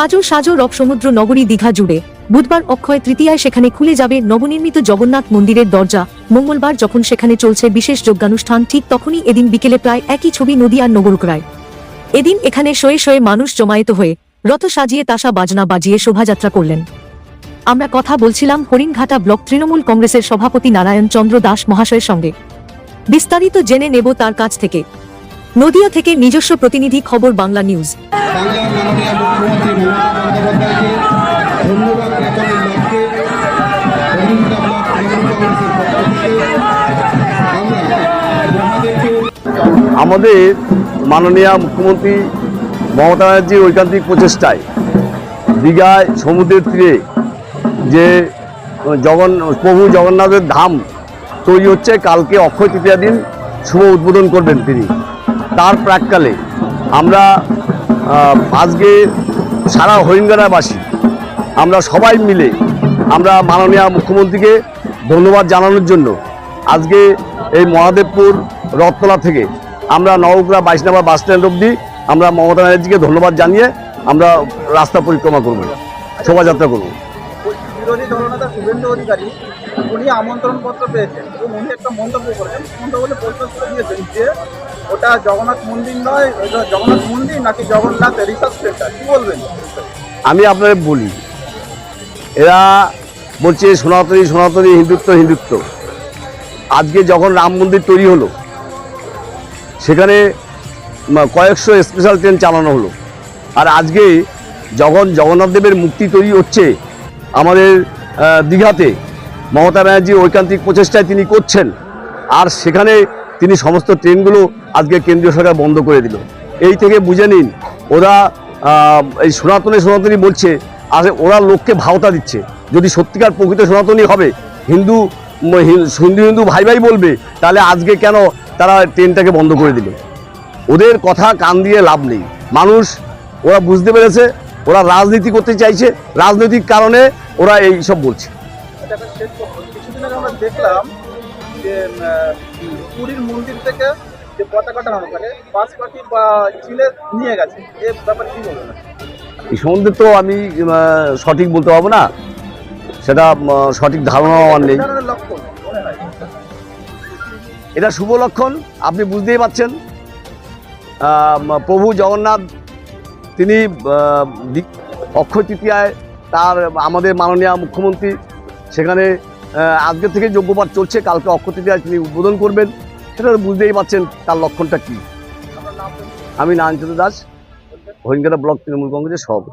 সাজো সাজো রব সমুদ্র নগরী দীঘা জুড়ে। বুধবার অক্ষয় তৃতীয়ায় সেখানে খুলে যাবে নবনির্মিত জগন্নাথ মন্দিরের দরজা। মঙ্গলবার যখন সেখানে চলছে বিশেষ যজ্ঞানুষ্ঠান, ঠিক তখনই এদিন বিকেলে প্রায় একই ছবি নদী আর নগরুকরায়। এদিন এখানে শয়ে শয়ে মানুষ জমায়েত হয়ে রথ সাজিয়ে তাসা বাজনা বাজিয়ে শোভাযাত্রা করলেন। আমরা কথা বলছিলাম হরিণঘাটা ব্লক তৃণমূল কংগ্রেসের সভাপতি নারায়ণ চন্দ্র দাস মহাশয়ের সঙ্গে। বিস্তারিত জেনে নেব তার কাছ থেকে। নদিয়া থেকে নিজস্ব প্রতিনিধি খবর বাংলা নিউজ। আমাদের মাননীয় মুখ্যমন্ত্রী মমতা ব্যানার্জির ঐকান্তিক প্রচেষ্টায় দীঘায় সমুদ্রের তীরে যে জগন প্রভু জগন্নাথের ধাম তৈরি হচ্ছে কালকে অক্ষয় তৃতীয়া দিন শুভ উদ্বোধন করবেন তিনি। তার প্রাককালে আমরা আজকে সারা হরিঙ্গারাবাসী আমরা সবাই মিলে আমরা মাননীয় মুখ্যমন্ত্রীকে ধন্যবাদ জানানোর জন্য আজকে এই মহাদেবপুর রথতলা থেকে আমরা নবগ্রাম বাইশনাবা বাস স্ট্যান্ড অবধি আমরা মমতা ব্যানার্জিকে ধন্যবাদ জানিয়ে আমরা রাস্তা পরিক্রমা করব। শোভাযাত্রা করব। বিরোধী দলনেতা শুভেন্দু অধিকারী, উনি আমন্ত্রণ পত্র পেয়েছেন। এবং উনি একটা মন্তব্য করেছেন মন্তব্য দিয়েছেন যে ওটা জগন্নাথ মন্দির নয় জগন্নাথ মন্দির নাকি জগন্নাথ রিসার্চ সেন্টার, কি বলবেন? আমি আপনাদের বলি, এরা বলছে সনাতনী সনাতনী, হিন্দুত্ব হিন্দুত্ব। আজকে যখন রাম মন্দির তৈরি হলো, সেখানে কয়েকশো স্পেশাল ট্রেন চালানো হলো। আর আজকে যখন জগন্নাথ দেবের মূর্তি তৈরি হচ্ছে, আমাদের দীঘাতে, মমতা ব্যানার্জির ঐকান্তিক প্রচেষ্টায় তিনি করছেন। আর সেখানে তিনি সমস্ত ট্রেনগুলো আজকে কেন্দ্রীয় সরকার বন্ধ করে দিল। এই থেকে বুঝে নিন, ওরা এই সনাতনী সনাতনী বলছে, আর ওরা লোককে ভাওতা দিচ্ছে। যদি সত্যিকার প্রকৃত সনাতনী হবে, হিন্দু হিন্দু হিন্দু ভাই ভাই বলবে, তাহলে আজকে কেন তারা ট্রেনটাকে বন্ধ করে দিল? ওদের কথা কান দিয়ে লাভ নেই। মানুষ, ওরা বুঝতে পেরেছে, ওরা রাজনীতি করতে চাইছে, রাজনৈতিক কারণে ওরা এই সব বলছে। দেখলাম যে পুরীর মন্দির থেকে যে পতাকাটা ওখানে বাস পাখি বা চিলে নিয়ে গেছে। এ ব্যাপারে কি বলবেন? এই সম্বন্ধে তো আমি সঠিক বলতে পারব না। সেটা সঠিক ধারণা আমার নেই। এটা শুভ লক্ষণ আপনি বুঝতেই পাচ্ছেন প্রভু জগন্নাথ তিনি অক্ষয় তৃতীয়ায় তার আমাদের মাননীয় মুখ্যমন্ত্রী সেখানে আজকে থেকে যজ্ঞপাঠ চলছে, কালকে অক্ষতিতে তিনি উদ্বোধন করবেন। সেটা বুঝতেই পারছেন তার লক্ষণটা কি। আমি নারায়ণচন্দ্র দাস হরিঙ্গাটা ব্লক তৃণমূল কংগ্রেসের সভাপতি।